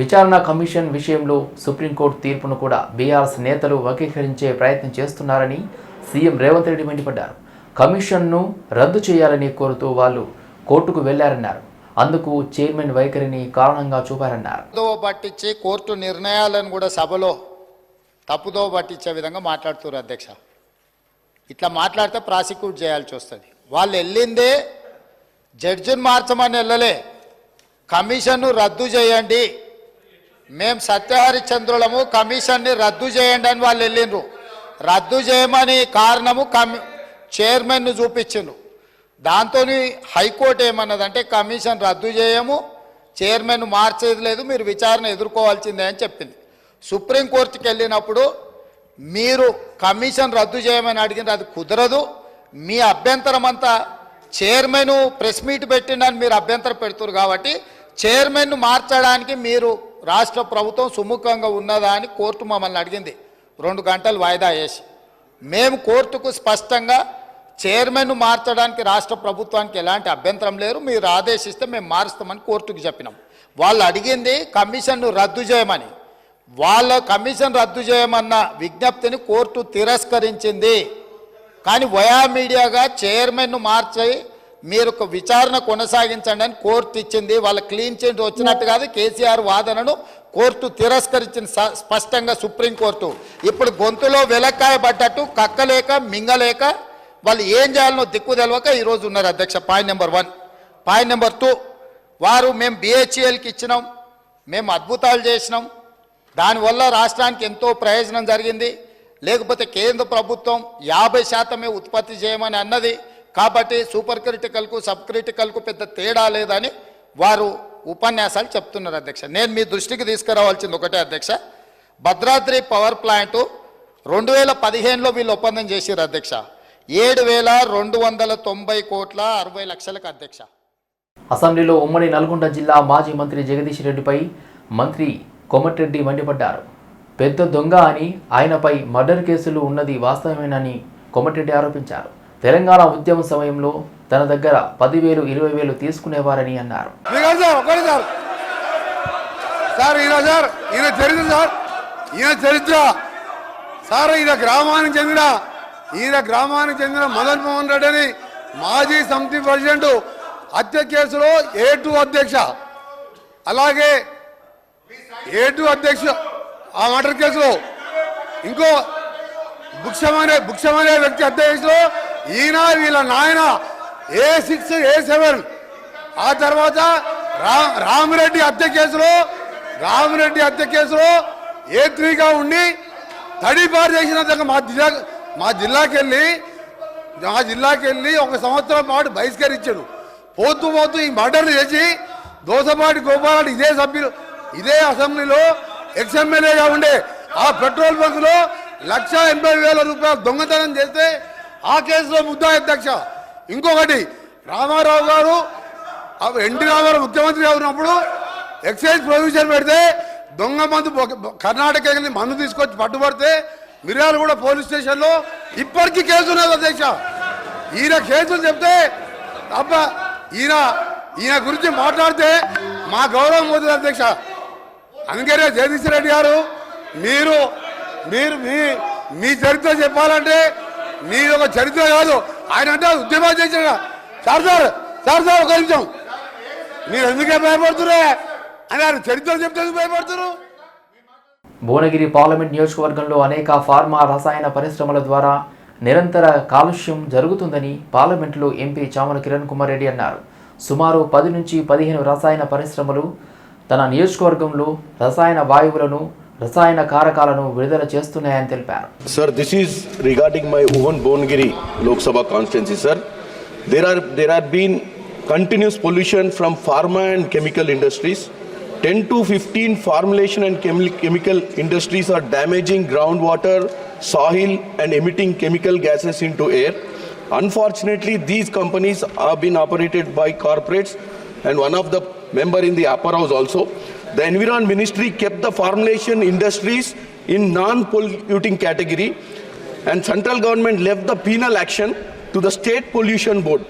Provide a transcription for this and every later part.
విచారణ కమిషన్ విషయంలో సుప్రీంకోర్టు తీర్పును కూడా బీఆర్ఎస్ నేతలు వకీకరించే ప్రయత్నం చేస్తున్నారని సీఎం రేవంత్ రెడ్డి మండిపడ్డారు. కమిషన్ను రద్దు చేయాలని కోరుతూ వాళ్ళు కోర్టుకు వెళ్ళారన్నారు. అందుకు చైర్మన్ వైఖరిని కారణంగా చూపారన్నారు. పట్టించి కోర్టు నిర్ణయాలను కూడా సభలో తప్పుదో పట్టించే విధంగా మాట్లాడుతున్నారు అధ్యక్ష. ఇట్లా మాట్లాడితే ప్రాసిక్యూట్ చేయాల్సి వస్తుంది. వాళ్ళు వెళ్ళిందే జడ్జిని మార్చమని వెళ్ళలే. కమిషన్ను రద్దు చేయండి. మేము సత్యహరిచంద్రులము కమిషన్ని రద్దు చేయండి అని వాళ్ళు వెళ్ళిండ్రు. రద్దు చేయమని కారణము కమి చైర్మన్ను చూపించిండ్రు. దాంతో హైకోర్టు ఏమన్నదంటే కమిషన్ రద్దు చేయము చైర్మన్ మార్చేది లేదు మీరు విచారణ ఎదుర్కోవాల్సిందే అని చెప్పింది. సుప్రీంకోర్టుకి వెళ్ళినప్పుడు మీరు కమిషన్ రద్దు చేయమని అడిగిన అది కుదరదు. మీ అభ్యంతరం అంతా చైర్మన్ ప్రెస్ మీట్ పెట్టిండని మీరు అభ్యంతరం పెడుతున్నారు కాబట్టి చైర్మన్ను మార్చడానికి మీరు రాష్ట్ర ప్రభుత్వం సుముఖంగా ఉన్నదా అని కోర్టు మమ్మల్ని అడిగింది. రెండు గంటలు వాయిదా వేసి. మేము కోర్టుకు స్పష్టంగా చైర్మన్ను మార్చడానికి రాష్ట్ర ప్రభుత్వానికి ఎలాంటి అభ్యంతరం లేరు. మీరు ఆదేశిస్తే మేము మారుస్తామని కోర్టుకు చెప్పినాం. వాళ్ళు అడిగింది కమిషన్ను రద్దు చేయమని. వాళ్ళ కమిషన్ రద్దు చేయమన్న విజ్ఞప్తిని కోర్టు తిరస్కరించింది. కానీ వయా మీడియాగా చైర్మన్ను మార్చి మీరు ఒక విచారణ కొనసాగించండి అని కోర్టు ఇచ్చింది. వాళ్ళ క్లీన్ చిట్ వచ్చినట్టు కాదు. కేసీఆర్ వాదనను కోర్టు తిరస్కరించింది స- స్పష్టంగా సుప్రీంకోర్టు ఇప్పుడు గొంతులో వెలక్కాయ పడ్డట్టు కక్కలేక మింగలేక వాళ్ళు ఏం చేయాలనో దిక్కు తెలవక ఈరోజు ఉన్నారు అధ్యక్ష. Point number one. Point number two. వారు మేము బిహెచ్ఎల్కి ఇచ్చినాం. మేము అద్భుతాలు చేసినాం. దానివల్ల రాష్ట్రానికి ఎంతో ప్రయోజనం జరిగింది. లేకపోతే కేంద్ర ప్రభుత్వం యాభై శాతమే ఉత్పత్తి చేయమని అన్నది కాబట్టి సూపర్ క్రిటికల్కు సబ్ క్రిటికల్కు పెద్ద తేడా లేదని వారు ఉపన్యాసాలు చెప్తున్నారు అధ్యక్ష. నేను మీ దృష్టికి తీసుకురావాల్సింది ఒకటే అధ్యక్ష. భద్రాద్రి పవర్ ప్లాంటు రెండు వేల పదిహేనులో వీళ్ళు ఒప్పందం చేశారు అధ్యక్ష. ఏడు వేల రెండు వందల తొంభై కోట్ల అరవై లక్షలకు అధ్యక్ష. అసెంబ్లీలో ఉమ్మడి నల్గొండ జిల్లా మాజీ మంత్రి జగదీష్ రెడ్డిపై మంత్రి కొమటిరెడ్డి మండిపడ్డారు. పెద్ద దొంగ అని ఆయనపై మర్డర్ కేసులు ఉన్నది వాస్తవమేనని కొమటిరెడ్డి ఆరోపించారు. తెలంగాణ ఉద్యమ సమయంలో తన దగ్గర పదివేలు ఇరవై వేలు తీసుకునేవారని అన్నారు. Sir sir. సార్ ఈయన సార్ ఈయన చరిత్ర సార్. ఈయన చరిత్ర. సార్ ఈయన గ్రామానికి చెందిన ఈయన గ్రామానికి చెందిన మదన్ మోహన్ రెడ్డి అని మాజీ సమితి ప్రెసిడెంట్ హత్య కేసులో ఏ టూ అధ్యక్ష. అలాగే ఏ టూ అధ్యక్ష ఆ మర్డర్ కేసులో ఇంకో భుక్షమనే భుక్షమనే వ్యక్తి హత్య కేసులో ఈయన వీళ్ళ నాయన ఏ సిక్స్ ఏ సెవెన్ ఆ తర్వాత రా రామిరెడ్డి హత్య కేసులో రామిరెడ్డి హత్య కేసులో ఏ త్రీగా ఉండి తడిపారు చేసిన మా జిల్లా మా జిల్లాకి వెళ్ళి మా జిల్లాకి వెళ్ళి ఒక సంవత్సరం పాటు బహిష్కరించాడు. పోతూ పోతూ ఈ మర్డర్లు చేసి దోసపాటి గోపాలని ఇదే సభ్యులు ఇదే అసెంబ్లీలో ఎక్స్ఎమ్మెల్యేగా ఉండే ఆ పెట్రోల్ బంకులో లక్ష ఎనభై వేల రూపాయలు దొంగతనం చేస్తే ఆ కేసులో ముద్దా అధ్యక్ష. ఇంకొకటి రామారావు గారు ఎన్టీ రామారావు ముఖ్యమంత్రి ఉన్నప్పుడు ఎక్సైజ్ ప్రొవిజన్ పెడితే దొంగ మందు కర్ణాటక మందు తీసుకొచ్చి పట్టుబడితే మిర్యాలగూడ పోలీస్ స్టేషన్లో ఇప్పటికీ కేసు ఉన్నది అధ్యక్ష. ఈయన కేసులు చెప్తే అబ్బా ఈయన ఈయన గురించి మాట్లాడితే మా గౌరవం పోతుంది అధ్యక్ష. అందుకనే జగదీశ్వర రెడ్డి గారు మీరు మీరు మీ మీ చరిత్ర చెప్పాలంటే మీరు ఒక చరిత్ర కాదు. ఆయన అంటే ఉద్యమాలు చేసిన సార్ సార్ సార్ సార్ ఒక నిమిషం. మీరు ఎందుకే భయపడుతురే అని ఆయన చరిత్ర చెప్తే భయపడుతున్నారు భువనగిరి పార్లమెంట్ నియోజకవర్గంలో అనేక ఫార్మా రసాయన పరిశ్రమల ద్వారా నిరంతర కాలుష్యం జరుగుతుందని పార్లమెంటులో ఎంపీ చామల కిరణ్ కుమార్ రెడ్డి అన్నారు. సుమారు పది నుంచి పదిహేను రసాయన పరిశ్రమలు తన నియోజకవర్గంలో రసాయన వాయువులను రసాయన కారకాలను విడుదల చేస్తున్నాయని తెలిపారు sir this is regarding my own Bhuvanagiri Lok Sabha constituency sir there are there are been continuous pollution from pharma and chemical industries ten to fifteen formulation and chemical industries are damaging ground water soil and emitting chemical gases into air unfortunately these companies are been operated by corporates and one of the member in the upper house also The Environment Ministry kept the formulation industries in non-polluting category, and central government left the penal action to the state pollution board.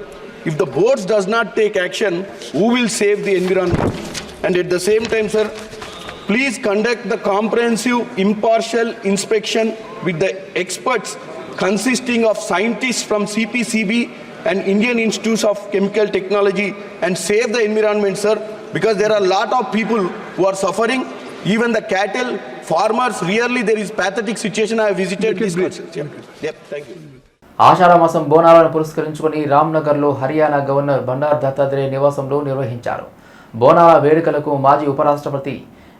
If the boards does not take action, who will save the environment? And at the same time, sir, please conduct the comprehensive impartial inspection with the experts consisting of scientists from CPCB and Indian Institutes of Chemical Technology and save the environment, sir, because there are a lot of people who are suffering. Even the cattle, farmers, really there is pathetic situation. I have visited this. Yep, yep, thank you. ఆషాఢ మాసం బోనాలను పురస్కరించుకొని రామ్నగర్లో Haryana governor Bandaru Dattatreya నివాసంలో నిర్వహించారు బోనాల వేడుకలకు మాజీ ఉపరాష్ట్రపతి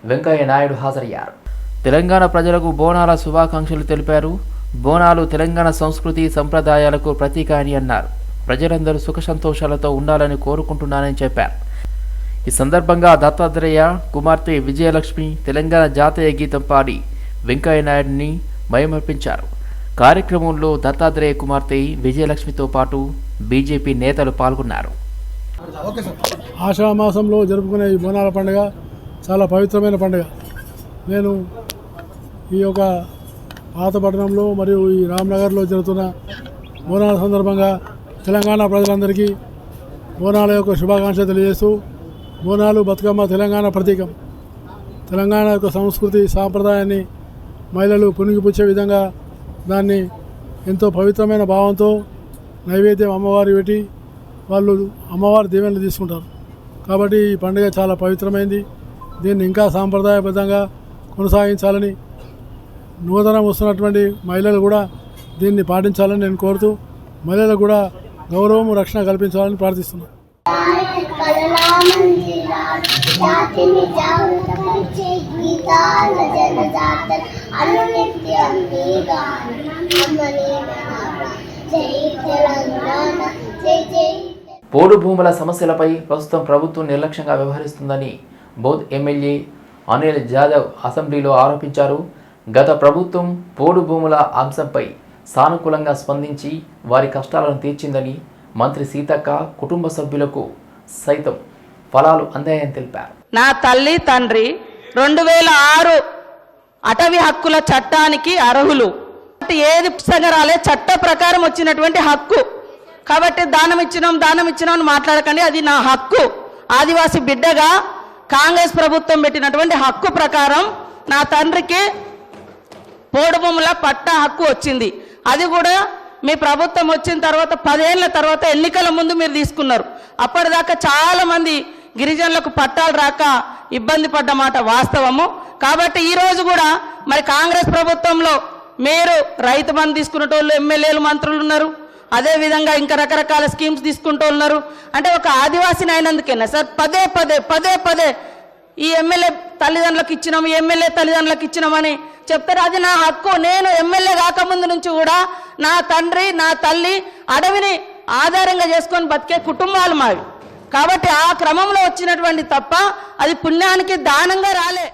వెంకయ్య నాయుడు హాజరయ్యారు తెలంగాణ ప్రజలకు బోనాల శుభాకాంక్షలు తెలిపారు బోనాలు తెలంగాణ సంస్కృతి సంప్రదాయాలకు ప్రతీక అని అన్నారు ప్రజలందరూ సుఖ సంతోషాలతో ఉండాలని కోరుకుంటున్నానని చెప్పారు ఈ సందర్భంగా దత్తాత్రేయ కుమార్తె విజయలక్ష్మి తెలంగాణ జాతీయ గీతం పాడి వెంకయ్య నాయుడిని మయమర్పించారు కార్యక్రమంలో దత్తాత్రేయ కుమార్తె విజయలక్ష్మితో పాటు బీజేపీ నేతలు పాల్గొన్నారు. ఆషాఢ మాసంలో జరుపుకునే ఈ బోనాల పండుగ చాలా పవిత్రమైన పండుగ. నేను ఈ యొక్క పాతపట్నంలో మరియు ఈ రామ్నగర్లో జరుగుతున్న బోనాల సందర్భంగా తెలంగాణ ప్రజలందరికీ బోనాల యొక్క శుభాకాంక్షలు తెలియజేస్తూ బోనాలు బతుకమ్మ తెలంగాణ ప్రతీకం. తెలంగాణ యొక్క సంస్కృతి సాంప్రదాయాన్ని మహిళలు పునిగిపుచ్చే విధంగా దాన్ని ఎంతో పవిత్రమైన భావంతో నైవేద్యం అమ్మవారి పెట్టి వాళ్ళు అమ్మవారి దీవెనలు తీసుకుంటారు. కాబట్టి ఈ పండుగ చాలా పవిత్రమైంది. దీన్ని ఇంకా సాంప్రదాయబద్ధంగా కొనసాగించాలని నూతనం వస్తున్నటువంటి మహిళలు కూడా దీన్ని పాటించాలని నేను కోరుతూ మహిళలకు కూడా గౌరవం రక్షణ కల్పించాలని ప్రార్థిస్తున్నాను. జాతిని జాగృతపరిచే గీతాల జనజాతర అనునిత్యం నీ గానం అమ్మని జై తెలంగాణ జై జై పోడు భూముల సమస్యలపై ప్రస్తుతం ప్రభుత్వం నిర్లక్ష్యంగా వ్యవహరిస్తుందని బౌద్ధ్ ఎమ్మెల్యే అనిల్ జాదవ్ అసెంబ్లీలో ఆరోపించారు. గత ప్రభుత్వం పోడు భూముల అంశంపై సానుకూలంగా స్పందించి వారి కష్టాలను తీర్చిందని మంత్రి సీతక్క కుటుంబ సభ్యులకు సైతం ఫలాలు అందాయని తెలిపారు. నా తల్లి తండ్రి రెండు వేల ఆరు అటవీ హక్కుల చట్టానికి అర్హులు. ఏది పుస్తకంగా చట్ట ప్రకారం వచ్చినటువంటి హక్కు. కాబట్టి దానం ఇచ్చినాం దానం ఇచ్చినాం అని మాట్లాడకండి అది నా హక్కు. ఆదివాసి బిడ్డగా కాంగ్రెస్ ప్రభుత్వం పెట్టినటువంటి హక్కు ప్రకారం నా తండ్రికి పోడుభూముల పట్టా హక్కు వచ్చింది. అది కూడా మీ ప్రభుత్వం వచ్చిన తర్వాత పదేళ్ళ తర్వాత ఎన్నికల ముందు మీరు తీసుకున్నారు. అప్పటిదాకా చాలా మంది గిరిజనులకు పట్టాలు రాక ఇబ్బంది పడ్డ మాట వాస్తవము. కాబట్టి ఈ రోజు కూడా మరి కాంగ్రెస్ ప్రభుత్వంలో మీరు రైతు బంధు తీసుకునేటోళ్ళు ఎమ్మెల్యేలు మంత్రులు ఉన్నారు. అదే విధంగా ఇంకా రకరకాల స్కీమ్స్ తీసుకుంటూ ఉన్నారు. అంటే ఒక ఆదివాసీని అయినందుకేనా సార్? పదే పదే పదే పదే ఈ ఎమ్మెల్యే తల్లిదండ్రులకు ఇచ్చినాం ఎమ్మెల్యే తల్లిదండ్రులకు ఇచ్చినామని చెప్తారు. అది నా హక్కు. నేను ఎమ్మెల్యే కాకముందు నుంచి కూడా నా తండ్రి నా తల్లి అడవిని ఆధారంగా చేసుకొని బతికే కుటుంబాలు మావి. కాబట్టి ఆ క్రమంలో వచ్చినటువంటి తప్ప అది పుణ్యానికి దానంగా రాలే.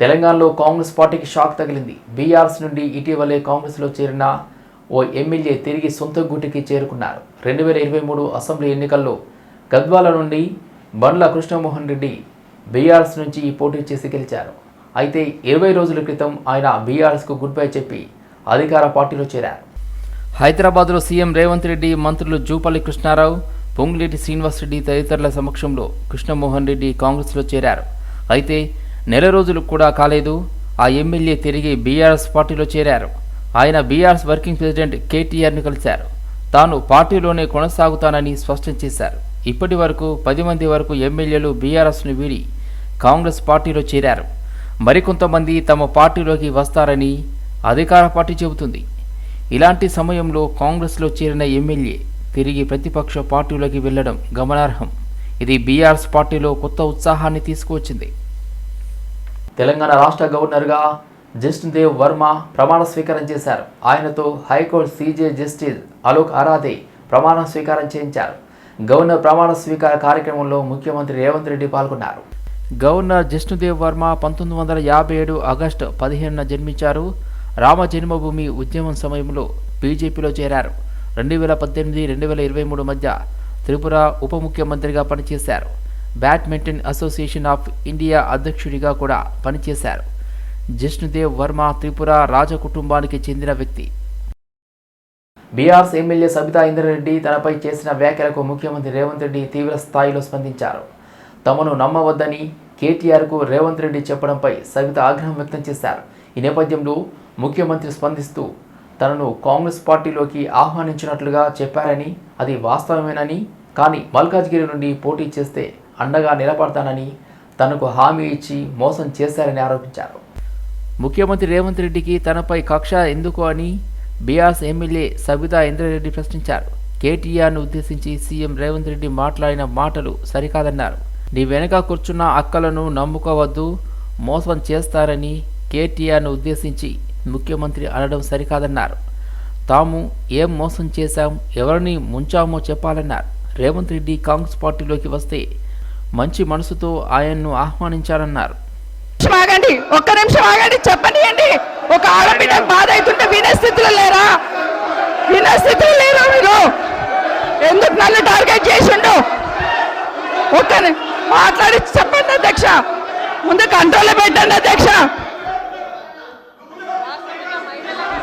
తెలంగాణలో కాంగ్రెస్ పార్టీకి షాక్ తగిలింది. బీఆర్ఎస్ నుండి ఇటీవలే కాంగ్రెస్లో చేరిన ఓ ఎమ్మెల్యే తిరిగి సొంత గూటికి చేరుకున్నారు. రెండు వేల ఇరవై మూడు అసెంబ్లీ ఎన్నికల్లో గద్వాల నుండి బండ్ల కృష్ణమోహన్ రెడ్డి బీఆర్ఎస్ నుంచి పోటీ చేసి గెలిచారు. అయితే ఇరవై రోజుల క్రితం ఆయన బీఆర్ఎస్కు గుడ్ బై చెప్పి అధికార పార్టీలో చేరారు. హైదరాబాద్లో సీఎం రేవంత్ రెడ్డి మంత్రులు జూపల్లి కృష్ణారావు పొంగులేటి శ్రీనివాసరెడ్డి తదితరుల సమక్షంలో కృష్ణమోహన్ రెడ్డి కాంగ్రెస్లో చేరారు. అయితే నెల రోజులు కూడా కాలేదు. ఆ ఎమ్మెల్యే తిరిగి బీఆర్ఎస్ పార్టీలో చేరారు. ఆయన బీఆర్ఎస్ వర్కింగ్ ప్రెసిడెంట్ కేటీఆర్ను కలిశారు. తాను పార్టీలోనే కొనసాగుతానని స్పష్టం చేశారు. ఇప్పటి వరకు పది మంది వరకు ఎమ్మెల్యేలు బీఆర్ఎస్ను వీడి కాంగ్రెస్ పార్టీలో చేరారు. మరికొంతమంది తమ పార్టీలోకి వస్తారని అధికార పార్టీ చెబుతుంది. ఇలాంటి సమయంలో కాంగ్రెస్లో చేరిన ఎమ్మెల్యే తిరిగి ప్రతిపక్ష పార్టీలోకి వెళ్ళడం గమనార్హం. ఇది బీఆర్ఎస్ పార్టీలో కొత్త ఉత్సాహాన్ని తీసుకువచ్చింది. తెలంగాణ రాష్ట్ర గవర్నర్గా దేవ్ వర్మ ప్రమాణ స్వీకారం చేశారు. ఆయనతో high court CJ justice Alok Aradhe ప్రమాణ స్వీకారం చేయించారు. గవర్నర్ ప్రమాణ స్వీకార కార్యక్రమంలో ముఖ్యమంత్రి రేవంత్ రెడ్డి పాల్గొన్నారు. గవర్నర్ జిష్ణుదేవ్ వర్మ పంతొమ్మిది వందల యాభై ఏడు ఆగస్టు పదిహేనున జన్మించారు. రామ జన్మభూమి ఉద్యమం సమయంలో బీజేపీలో చేరారు. రెండు వేల పద్దెనిమిది రెండు వేల ఇరవై మూడు మధ్య త్రిపుర ఉప ముఖ్యమంత్రిగా పనిచేశారు. బ్యాడ్మింటన్ అసోసియేషన్ ఆఫ్ ఇండియా అధ్యక్షుడిగా కూడా పనిచేశారు. జిష్ణుదేవ్ వర్మ త్రిపుర రాజ కుటుంబానికి చెందిన వ్యక్తి. బీఆర్ఎస్ ఎమ్మెల్యే సబితా ఇంద్రారెడ్డి తనపై చేసిన వ్యాఖ్యలకు ముఖ్యమంత్రి రేవంత్ రెడ్డి తీవ్ర స్థాయిలో స్పందించారు. తమను నమ్మవద్దని కేటీఆర్కు రేవంత్ రెడ్డి చెప్పడంపై సవిత ఆగ్రహం వ్యక్తం చేశారు. ఈ నేపథ్యంలో ముఖ్యమంత్రి స్పందిస్తూ తనను కాంగ్రెస్ పార్టీలోకి ఆహ్వానించినట్లుగా చెప్పారని అది వాస్తవమేనని కానీ మల్కాజ్గిరి నుండి పోటీ చేస్తే అండగా నిలబడతానని తనకు హామీ ఇచ్చి మోసం చేశారని ఆరోపించారు. ముఖ్యమంత్రి రేవంత్ రెడ్డికి తనపై కక్ష ఎందుకు అని బీఆర్ఎస్ ఎమ్మెల్యే సబితా ఇంద్రారెడ్డి ప్రశ్నించారు. కేటీఆర్ను ఉద్దేశించి సీఎం రేవంత్ రెడ్డి మాట్లాడిన మాటలు సరికాదన్నారు. నీ వెనక కూర్చున్న అక్కలను నమ్ముకోవద్దు మోసం చేస్తారని కేటీఆర్ను ఉద్దేశించి ముఖ్యమంత్రి అనడం సరికాదన్నారు. తాము ఏం మోసం చేశాం ఎవరిని ముంచామో చెప్పాలన్నారు. రేవంత్ రెడ్డి కాంగ్రెస్ పార్టీలోకి వస్తే మంచి మనసుతో ఆయన్ను ఆహ్వానించారన్నారు. ఆగండి ఒక్క నిమిషం ఆగండి చెప్పనియండి ఒక ఆడబిడ్డ బాధ అవుతుంటే వినే స్థితిలో లేరా? వినే స్థితిలో లేరా మీరు? ఎందుకు నన్ను టార్గెట్ చేసిండు? ఒక్క మాట్లాడి చెప్పండి అధ్యక్ష. ముందు కంట్రోల్ పెట్టండి అధ్యక్ష.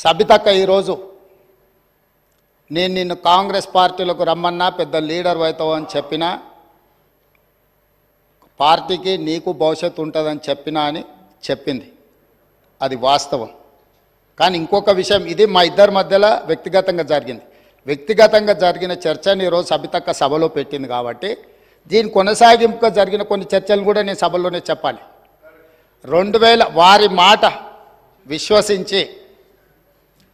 సబితక్క ఈరోజు నేను నిన్ను కాంగ్రెస్ పార్టీలకు రమ్మన్నా పెద్ద లీడర్ అవుతావు అని చెప్పినా పార్టీకి నీకు భవిష్యత్తు ఉంటుందని చెప్పినా అని చెప్పింది. అది వాస్తవం. కానీ ఇంకొక విషయం ఇది మా ఇద్దరి మధ్యలో వ్యక్తిగతంగా జరిగింది. వ్యక్తిగతంగా జరిగిన చర్చని ఈరోజు సబితక్క సభలో పెట్టింది కాబట్టి దీని కొనసాగింపుగా జరిగిన కొన్ని చర్చలు కూడా నేను సభలోనే చెప్పాలి. రెండు వేల వారి మాట విశ్వసించి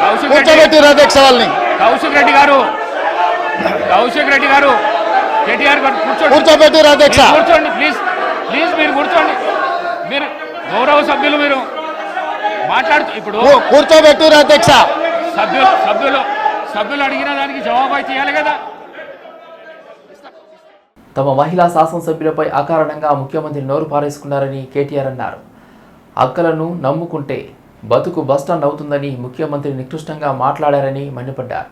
కూర్చోబెట్టిరు అధ్యక్ష వాళ్ళని కౌశిక్ రెడ్డి గారు కౌశిక్ రెడ్డి గారు కేటీఆర్ గారు కూర్చోండి. కూర్చోబెట్టిరు అధ్యక్ష కూర్చోండి ప్లీజ్ ప్లీజ్ మీరు కూర్చోండి. మీరు గౌరవ సభ్యులు మీరు మాట్లాడుతూ ఇప్పుడు కూ- కూర్చోబెట్టిరు అధ్యక్ష సభ్యులు సభ్యులు సభ్యులు అడిగిన దానికి జవాబు అయితే ఇవ్వాలి కదా. తమ మహిళా శాసనసభ్యులపై అకారణంగా ముఖ్యమంత్రి నోరు పారేసుకున్నారని కేటీఆర్ అన్నారు. అక్కలను నమ్ముకుంటే బతుకు బస్టాండ్ అవుతుందని ముఖ్యమంత్రి నికృష్టంగా మాట్లాడారని మండిపడ్డారు.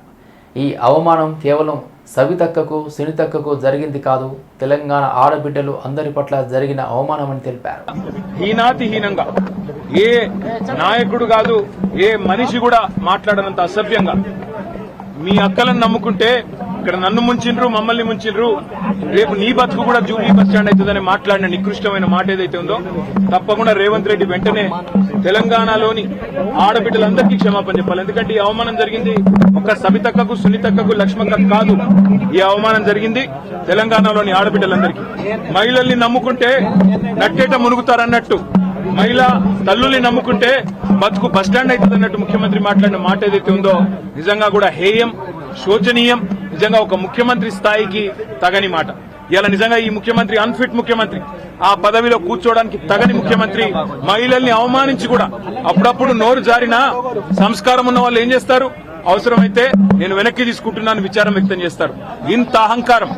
ఈ అవమానం కేవలం సవితక్కకు సునీతక్కకు జరిగింది కాదు తెలంగాణ ఆడబిడ్డలు అందరి పట్ల జరిగిన అవమానమని తెలిపారు. హీనాతిహీనంగా ఏ నాయకుడు కాదు ఏ మనిషి కూడా మాట్లాడనంత అసభ్యంగా. మీ అక్కలను నమ్ముకుంటే ఇక్కడ నన్ను ముంచిండ్రు మమ్మల్ని ముంచిండ్రు రేపు నీ బతుకు కూడా జూబ్లీ బస్ స్టాండ్ అవుతుందని మాట్లాడిన నికృష్టమైన మాట ఏదైతే ఉందో తప్పకుండా రేవంత్ రెడ్డి వెంటనే తెలంగాణలోని ఆడబిడ్డలందరికీ క్షమాపణ చెప్పాలి. ఎందుకంటే ఈ అవమానం జరిగింది ఒక సబితక్కకు సునీతక్కకు లక్ష్మక్కకు కాదు. ఈ అవమానం జరిగింది తెలంగాణలోని ఆడబిడ్డలందరికీ. మహిళల్ని నమ్ముకుంటే నట్టేట మునుగుతారన్నట్టు మహిళ తల్లుల్ని నమ్ముకుంటే బతుకు బస్టాండ్ అవుతుంది అన్నట్టు ముఖ్యమంత్రి మాట్లాడిన మాట ఏదైతే ఉందో నిజంగా కూడా హేయం శోచనీయం. నిజంగా ఒక ముఖ్యమంత్రి స్థాయికి తగని మాట. ఇలా నిజంగా ఈ ముఖ్యమంత్రి అన్ఫిట్ ముఖ్యమంత్రి ఆ పదవిలో కూర్చోవడానికి తగని ముఖ్యమంత్రి మహిళల్ని అవమానించి కూడా అప్పుడప్పుడు నోరు జారినా సంస్కారం ఉన్న వాళ్ళు ఏం చేస్తారు? అవసరమైతే నేను వెనక్కి తీసుకుంటున్నాను విచారం వ్యక్తం చేస్తారు. ఇంత అహంకారం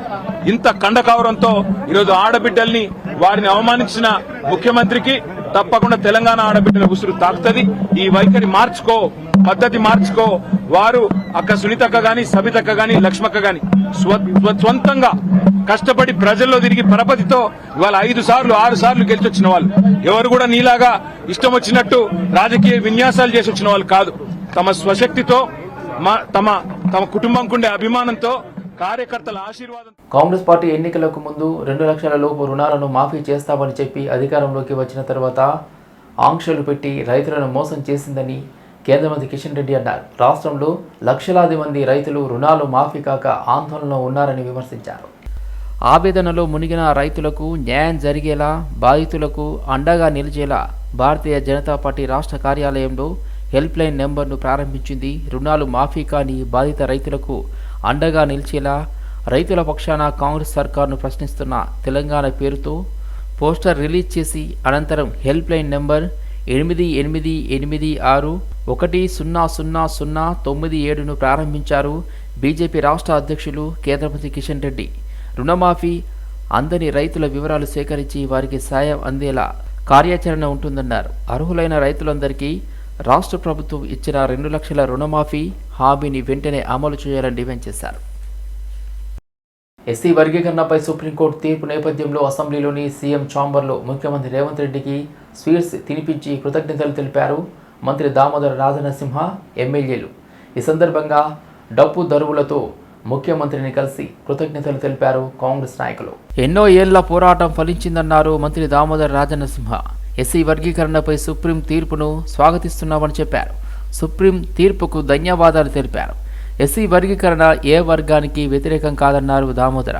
ఇంత కండకావరంతో ఈరోజు ఆడబిడ్డల్ని వారిని అవమానించిన ముఖ్యమంత్రికి తప్పకుండా తెలంగాణ ఆడబిడ్డల ఉసురు తాకుతుంది. ఈ వైఖరి మార్చుకో పద్ధతి మార్చుకో. వారు అక్క సునీతక్క గాని సబితక్క గాని లక్ష్మక్క గాని స్వ- స్వంతంగా కష్టపడి ప్రజల్లో తిరిగి పరపతితో ఇవాళ ఐదు సార్లు ఆరు సార్లు గెలిచి వచ్చిన వాళ్ళు. ఎవరు కూడా నీలాగా ఇష్టం వచ్చినట్టు రాజకీయ విన్యాసాలు చేసి వచ్చిన వాళ్ళు కాదు. తమ స్వశక్తితో తమ తమ కుటుంబంకుండే అభిమానంతో కార్యకర్తల ఆశీర్వాదం కాంగ్రెస్ పార్టీ ఎన్నికలకు ముందు రెండు లక్షల లోపు రుణాలను మాఫీ చేస్తామని చెప్పి అధికారంలోకి వచ్చిన తర్వాత ఆంక్షలు పెట్టి రైతులను మోసం చేసిందని కేంద్ర మంత్రి కిషన్ రెడ్డి అన్నారు. రాష్ట్రంలో లక్షలాది మంది రైతులు రుణాలు మాఫీ కాక ఆందోళనలో ఉన్నారని విమర్శించారు. ఆవేదనలో మునిగిన రైతులకు న్యాయం జరిగేలా బాధితులకు అండగా నిలిచేలా భారతీయ జనతా పార్టీ రాష్ట్ర కార్యాలయంలో హెల్ప్ లైన్ నెంబర్ను ప్రారంభించింది. రుణాలు మాఫీ కాని బాధిత రైతులకు అండగా నిలిచేలా రైతుల పక్షాన కాంగ్రెస్ సర్కార్ను ప్రశ్నిస్తున్న తెలంగాణ పేరుతో పోస్టర్ రిలీజ్ చేసి అనంతరం హెల్ప్ లైన్ నెంబర్ ఎనిమిది ఎనిమిది ఎనిమిది ఆరు ఒకటి సున్నా సున్నా సున్నా తొమ్మిది ఏడును ప్రారంభించారు బీజేపీ రాష్ట్ర అధ్యక్షులు కేంద్ర మంత్రి కిషన్ రెడ్డి. రుణమాఫీ అందని రైతుల వివరాలు సేకరించి వారికి సాయం అందేలా కార్యాచరణ ఉంటుందన్నారు. అర్హులైన రైతులందరికీ రాష్ట్ర ప్రభుత్వం ఇచ్చిన రెండు లక్షల రుణమాఫీ హామీని వెంటనే అమలు చేయాలని డిమాండ్ చేశారు. ఎస్సీ వర్గీకరణపై సుప్రీంకోర్టు తీర్పు నేపథ్యంలో అసెంబ్లీలోని సీఎం ఛాంబర్లో ముఖ్యమంత్రి రేవంత్ రెడ్డికి స్వీట్స్ తినిపించి కృతజ్ఞతలు తెలిపారు మంత్రి దామోదర రాజనరసింహ ఎమ్మెల్యేలు. ఈ సందర్భంగా డప్పు దరువులతో ముఖ్యమంత్రిని కలిసి కృతజ్ఞతలు తెలిపారు కాంగ్రెస్ నాయకులు. ఎన్నో ఏళ్ళ పోరాటం ఫలించిందన్నారు మంత్రి దామోదర రాజనరసింహ. ఎస్సీ వర్గీకరణపై సుప్రీం తీర్పును స్వాగతిస్తున్నామని చెప్పారు. సుప్రీం తీర్పుకు ధన్యవాదాలు తెలిపారు. ఎస్సీ వర్గీకరణ ఏ వర్గానికి వ్యతిరేకం కాదన్నారు దామోదర.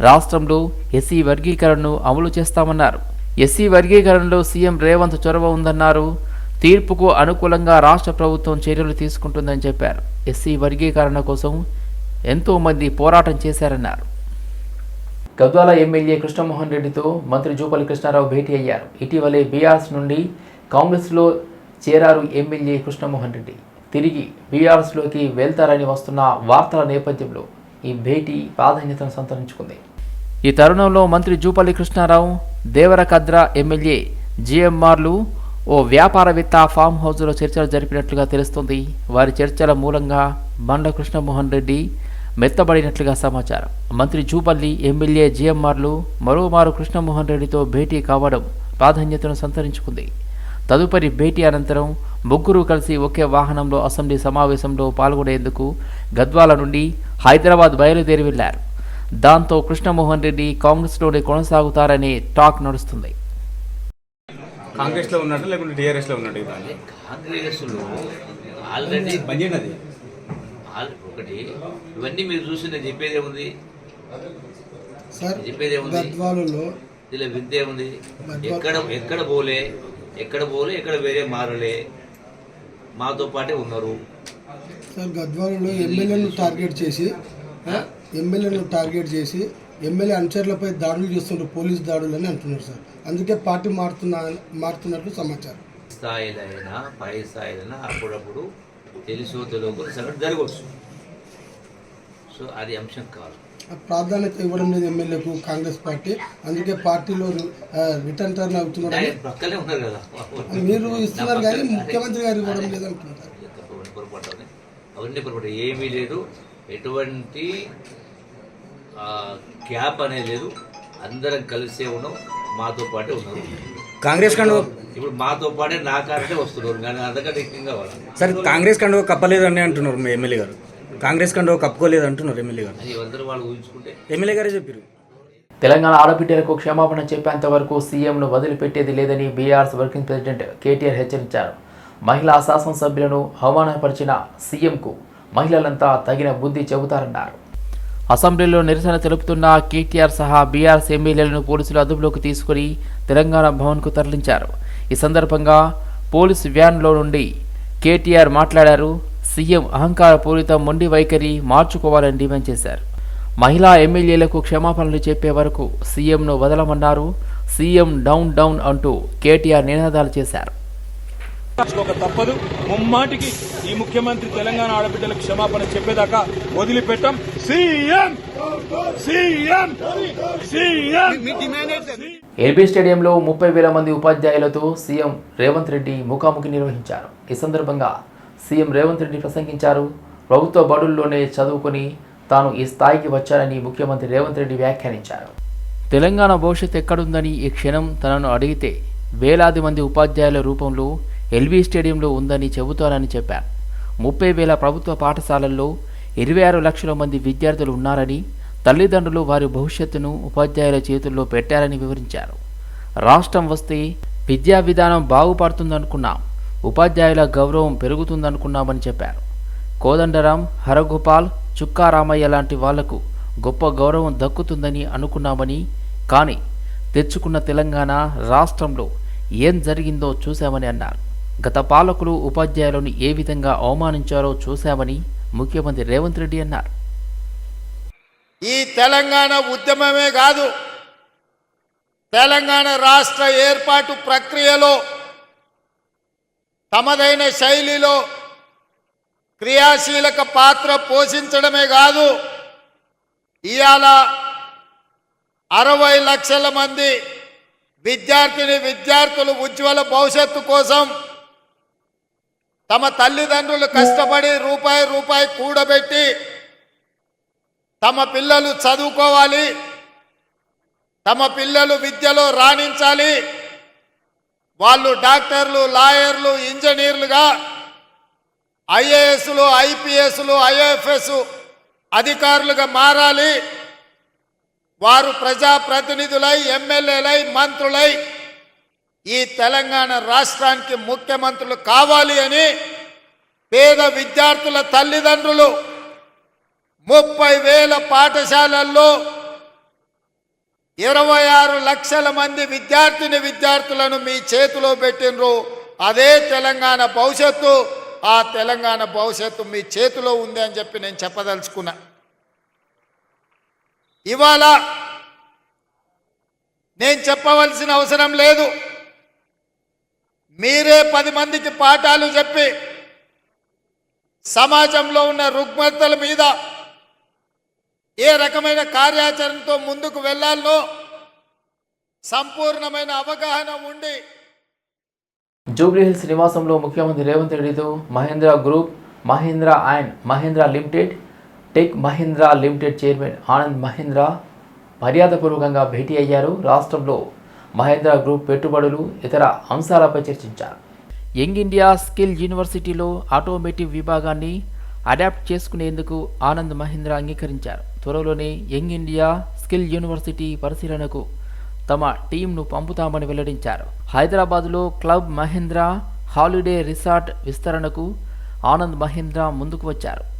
రాష్ట్రంలో ఎస్సీ వర్గీకరణను అమలు చేస్తామన్నారు. ఎస్సీ వర్గీకరణలో సీఎం రేవంత్ చొరవ ఉందన్నారు. తీర్పుకు అనుకూలంగా రాష్ట్ర ప్రభుత్వం చర్యలు తీసుకుంటుందని చెప్పారు. ఎస్సీ వర్గీకరణ కోసం ఎంతోమంది పోరాటం చేశారన్నారు. గద్వాల ఎమ్మెల్యే కృష్ణమోహన్ రెడ్డితో మంత్రి జూపల్లి కృష్ణారావు భేటీ అయ్యారు. ఇటీవలే బీఆర్ఎస్ నుండి కాంగ్రెస్లో చేరారు ఎమ్మెల్యే కృష్ణమోహన్ రెడ్డి. తిరిగి బీఆర్ఎస్లోకి వెళ్తారని వస్తున్న వార్తల నేపథ్యంలో ఈ భేటీ ప్రాధాన్యతను సంతరించుకుంది. ఈ తరుణంలో మంత్రి జూపల్లి కృష్ణారావు దేవరకద్ర ఎమ్మెల్యే జిఎంఆర్లు ఓ వ్యాపారవేత్త ఫామ్ హౌస్లో చర్చలు జరిపినట్లుగా తెలుస్తుంది. వారి చర్చల మూలంగా బండ్ల కృష్ణమోహన్ రెడ్డి మెత్తబడినట్లుగా సమాచారం. మంత్రి జూపల్లి ఎమ్మెల్యే జిఎంఆర్లు మరోమారు కృష్ణమోహన్ రెడ్డితో భేటీ కావడం ప్రాధాన్యతను సంతరించుకుంది. తదుపరి భేటీ అనంతరం ముగ్గురు కలిసి ఒకే వాహనంలో అసెంబ్లీ సమావేశంలో పాల్గొనేందుకు గద్వాల నుండి హైదరాబాద్ బయలుదేరి వెళ్ళారు. దాంతో కృష్ణమోహన్ రెడ్డి కాంగ్రెస్లోనే కొనసాగుతారనే టాక్ నడుస్తుంది. కాంగ్రెస్లో ఉన్నట్టు లేకుంటే టీఆర్ఎస్లో ఉన్నట్టు ఇది కాంగ్రెస్లో ఆల్రెడీ బంద్ చేయండి అది ఆల్ ఒకటి. ఇవన్నీ మీరు చూసి నేను చెప్పేది నేను చెప్పేది గద్వాలలో ఇలా విద్య ఏముంది ఎక్కడ ఎక్కడ పోలే ఎక్కడ పోలే ఎక్కడ వేరే మారలే. మాతో పాటే ఉన్నారు. సార్ గద్వాలలో ఎమ్మెల్యేను టార్గెట్ చేసి ఆ, ఎమ్మెల్యేను టార్గెట్ చేసి ఎమ్మెల్యే అనుచరులపై దాడులు చేస్తున్నారు పోలీస్ దాడులు అని అంటున్నారు సార్. అందుకే పార్టీ మారుతున్నా మారుతున్నట్లు సమాచారం. స్థాయిలైనా పై స్థాయిలైనా అప్పుడప్పుడు తెలుసో తెలియకో సంగతి జరగవచ్చు. సో అది అంశం కాదు. ప్రాధాన్యత ఇవ్వడం లేదు ఎమ్మెల్యేకు కాంగ్రెస్ పార్టీ. అందుకే పార్టీలో రిటర్న్ టర్న్ అవుతున్నాడు కదా. మీరు ఇస్తున్నారు కానీ ముఖ్యమంత్రి గారు ఇవ్వడం లేదు అంటున్నారు అవన్నీ పొరపాటు అవన్నీ. పొరపాటు. ఏమీ లేదు. ఎటువంటి ఆ, గ్యాప్ అనేది లేదు. అందరం కలిసే ఉన్నాం. మాతో పాటే ఉన్నారు కాంగ్రెస్ కండువ ఇప్పుడు మాతో పాటే నా కారణే వస్తున్నారు. కానీ అంతకంటే సార్ కాంగ్రెస్ కండువ కప్పలేదని అంటున్నారు మీ ఎమ్మెల్యే గారు. కాంగ్రెస్ కండువ కప్పుకోలేదు అంటున్నారు ఎమ్మెల్యే గారు. వాళ్ళు ఊహించుకుంటే? ఎమ్మెల్యే గారే చెప్పారు తెలంగాణ ఆడబిడ్డలకు క్షమాపణ చెప్పేంత వరకు సీఎంను వదిలిపెట్టేది లేదని బీఆర్ఎస్ వర్కింగ్ ప్రెసిడెంట్ కేటీఆర్ హెచ్చరించారు. మహిళా శాసనసభ్యులను అవమానపరిచిన సీఎంకు మహిళలంతా తగిన బుద్ధి చెబుతారన్నారు. అసెంబ్లీలో నిరసన తెలుపుతున్న కేటీఆర్ సహా బీఆర్ఎస్ ఎమ్మెల్యేలను పోలీసులు అదుపులోకి తీసుకుని తెలంగాణ భవన్కు తరలించారు. ఈ సందర్భంగా పోలీసు వ్యాన్లో నుండి కేటీఆర్ మాట్లాడారు. సీఎం అహంకారపూరిత మొండి వైఖరి మార్చుకోవాలని డిమాండ్ చేశారు. మహిళా ఎమ్మెల్యేలకు క్షమాపణలు చెప్పే వరకు సీఎంను వదలమన్నారు. సీఎం డౌన్ డౌన్ అంటూ కేటీఆర్ నినాదాలు చేశారు. ఒక తప్పదు. ముమ్మాటికి ఈ ముఖ్యమంత్రి తెలంగాణ ఆడబిడ్డలకు క్షమాపణ చెప్పేదాకా వదిలిపెట్టాం. సీఎం! సీఎం! సీఎం! ఎల్బీ స్టేడియంలో ముప్పై వేల మంది ఉపాధ్యాయులతో సీఎం రేవంత్ రెడ్డి ముఖాముఖి నిర్వహించారు. ఈ సందర్భంగా సీఎం రేవంత్ రెడ్డి ప్రసంగించారు. ప్రభుత్వ బడుల్లోనే చదువుకొని తాను ఈ స్థాయికి వచ్చానని ముఖ్యమంత్రి రేవంత్ రెడ్డి వ్యాఖ్యానించారు. తెలంగాణ భవిష్యత్ ఎక్కడుందని ఈ క్షణం తనను అడిగితే వేలాది మంది ఉపాధ్యాయుల రూపంలో ఎల్బీ స్టేడియంలో ఉందని చెబుతానని చెప్పారు. ముప్పై వేల ప్రభుత్వ పాఠశాలల్లో ఇరవై ఆరు లక్షల మంది విద్యార్థులు ఉన్నారని తల్లిదండ్రులు వారి భవిష్యత్తును ఉపాధ్యాయుల చేతుల్లో పెట్టారని వివరించారు. రాష్ట్రం వస్తే విద్యా విధానం బాగుపడుతుందనుకున్నాం. ఉపాధ్యాయుల గౌరవం పెరుగుతుందనుకున్నామని చెప్పారు. కోదండరాం హరగోపాల్ చుక్కారామయ్య లాంటి వాళ్ళకు గొప్ప గౌరవం దక్కుతుందని అనుకున్నామని కానీ తెచ్చుకున్న తెలంగాణ రాష్ట్రంలో ఏం జరిగిందో చూశామని అన్నారు. గత పాలకులు ఉపాధ్యాయులను ఏ విధంగా అవమానించారో చూశామని ముఖ్యమంత్రి రేవంత్ రెడ్డి అన్నారు. ఈ తెలంగాణ ఉద్యమమే కాదు తెలంగాణ రాష్ట్ర ఏర్పాటు ప్రక్రియలో తమదైన శైలిలో క్రియాశీలక పాత్ర పోషించడమే కాదు ఇవాళ అరవై లక్షల మంది విద్యార్థిని విద్యార్థులు ఉజ్వల భవిష్యత్తు కోసం తమ తల్లిదండ్రులు కష్టపడి రూపాయి రూపాయి కూడబెట్టి తమ పిల్లలు చదువుకోవాలి తమ పిల్లలు విద్యలో రాణించాలి వాళ్ళు డాక్టర్లు లాయర్లు ఇంజనీర్లుగా ఐఏఎస్లు ఐపీఎస్లు ఐఎఫ్ఎస్ అధికారులుగా మారాలి. వారు ప్రజాప్రతినిధులై ఎమ్మెల్యేలై మంత్రులై ఈ తెలంగాణ రాష్ట్రానికి ముఖ్యమంత్రులు కావాలి అని పేద విద్యార్థుల తల్లిదండ్రులు ముప్పై వేల పాఠశాలల్లో ఇరవై ఆరు లక్షల మంది విద్యార్థిని విద్యార్థులను మీ చేతిలో పెట్టినరు అదే తెలంగాణ భవిష్యత్తు ఆ తెలంగాణ భవిష్యత్తు మీ చేతిలో ఉంది అని చెప్పి నేను చెప్పదలుచుకున్నా. ఇవాళ నేను చెప్పవలసిన అవసరం లేదు. మీరే పది మందికి పాఠాలు చెప్పి సమాజంలో ఉన్న రుగ్మతల మీద ఏ రకమైన కార్యాచరణతో ముందుకు వెళ్ళాలో సంపూర్ణమైన అవగాహన ఉండి జూబ్లీహిల్స్ నివాసంలో ముఖ్యమంత్రి రేవంత్ రెడ్డితో Mahindra group Mahindra and Mahindra limited tech Mahindra limited chairman Anand Mahindra మర్యాదపూర్వకంగా భేటీ అయ్యారు. రాష్ట్రంలో మహేంద్ర గ్రూప్ పెట్టుబడులు ఇతర అంశాలపై చర్చించారు. యంగ్ ఇండియా స్కిల్ యూనివర్సిటీలో ఆటోమేటివ్ విభాగాన్ని అడాప్ట్ చేసుకునేందుకు ఆనంద్ మహేంద్ర అంగీకరించారు. త్వరలోనే యంగ్ ఇండియా స్కిల్ యూనివర్సిటీ పరిశీలనకు తమ టీంను పంపుతామని వెల్లడించారు. హైదరాబాద్లో క్లబ్ మహేంద్ర హాలిడే రిసార్ట్ విస్తరణకు ఆనంద్ మహేంద్ర ముందుకు వచ్చారు.